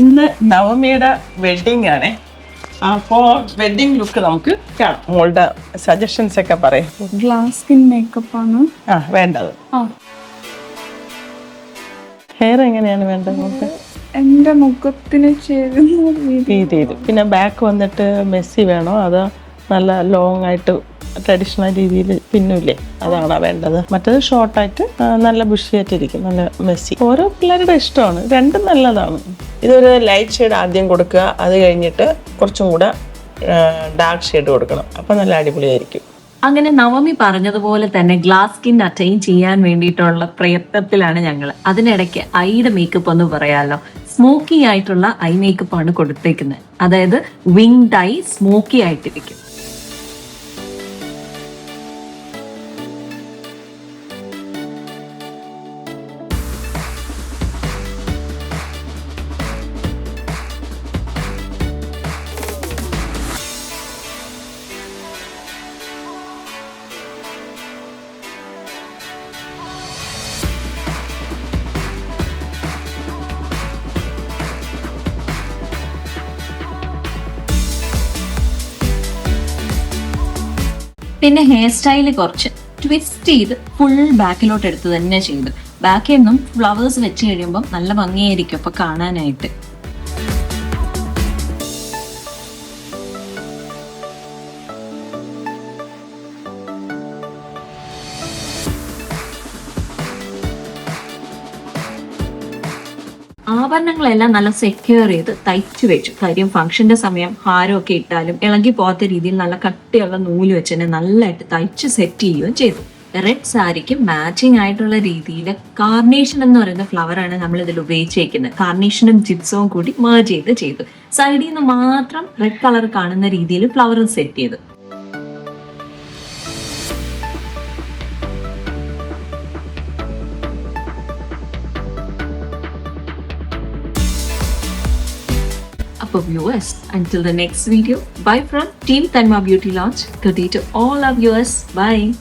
ഇന്ന് നവമിയുടെ വെഡിങ് ആണേ. അപ്പോൾ വെഡിങ് ലുക്ക് നമുക്ക് കാണാം. മോളുടെ സജഷൻസ് ഒക്കെ പറയാം. ഗ്ലാസ് സ്കിൻ മേക്കപ്പ് ആണ്. ആ വേണ്ടത്. ഹെയർ എങ്ങനെയാണ് വേണ്ടത് നമുക്ക് എന്റെ മുഖത്തിന് ചേരുന്ന രീതിയിൽ. പിന്നെ ബാക്ക് വന്നിട്ട് മെസ്സി വേണോ? അതോ നല്ല ലോങ് ആയിട്ട് ട്രഡീഷണൽ രീതിയിൽ പിന്നില്ലേ? അതാണോ വേണ്ടത്. മറ്റേത് ഷോർട്ടായിട്ട് നല്ല ബുഷിയായിട്ടിരിക്കും നല്ല മെസ്സി ഓരോ പിള്ളേരുടെ ഇഷ്ടമാണ്. രണ്ടും നല്ലതാണ്. ഇതൊരു ലൈറ്റ് ഷെയ്ഡ് ആദ്യം കൊടുക്കുക. അത് കഴിഞ്ഞിട്ട് കുറച്ചും കൂടെ ഡാർക്ക് ഷെയ്ഡ് കൊടുക്കണം. അപ്പം നല്ല അടിപൊളിയായിരിക്കും. അങ്ങനെ നവമി പറഞ്ഞതുപോലെ തന്നെ ഗ്ലാസ് സ്കിൻ അറ്റൈൻ ചെയ്യാൻ വേണ്ടിയിട്ടുള്ള പ്രയത്നത്തിലാണ് ഞങ്ങൾ അതിനിടയ്ക്ക് ഐയുടെ മേക്കപ്പ് ഒന്ന് പറയാമല്ലോ സ്മോക്കി ആയിട്ടുള്ള ഐ മേക്കപ്പ് ആണ് കൊടുത്തേക്കുന്നത്. അതായത് വിങ്ഡ് ഐ സ്മോക്കി ആയിട്ടിരിക്കും. പിന്നെ ഹെയർ സ്റ്റൈൽ കുറച്ച് ട്വിസ്റ്റ് ചെയ്ത് ഫുൾ ബാക്കിലോട്ട് എടുത്ത് തന്നെ ചെയ്തു. ബാക്കിൽ നിന്നും ഫ്ലവേഴ്സ് വെച്ച് കഴിയുമ്പോൾ നല്ല ഭംഗിയായിരിക്കും അപ്പൊ കാണാനായിട്ട്. ആഭരണങ്ങളെല്ലാം നല്ല സെക്യൂർ ചെയ്ത് തയ്ച്ചു വെച്ചു. കാര്യം ഫംഗ്ഷന്റെ സമയം ഹാരമൊക്കെ ഇട്ടാലും ഇളകി പോകാത്ത രീതിയിൽ നല്ല കട്ടിയുള്ള നൂൽ വെച്ച് തന്നെ നല്ലതായിട്ട് തയ്ച്ച് സെറ്റ് ചെയ്യുകയും ചെയ്തു. റെഡ് സാരിക്ക് മാച്ചിങ് ആയിട്ടുള്ള രീതിയിൽ കാർണേഷൻ എന്ന് പറയുന്ന ഫ്ലവർ ആണ് നമ്മൾ ഇതിൽ ഉപയോഗിച്ചേക്കുന്നത് കാർണേഷനും ജിപ്സവും കൂടി മേർജ് ചെയ്ത് ചെയ്തു. സൈഡിൽ നിന്ന് മാത്രം റെഡ് കളർ കാണുന്ന രീതിയിൽ ഫ്ലവർ സെറ്റ് ചെയ്തു. our viewers. Until the next video, bye from Team Tanma Beauty Lounge. Good day to all our viewers. Bye.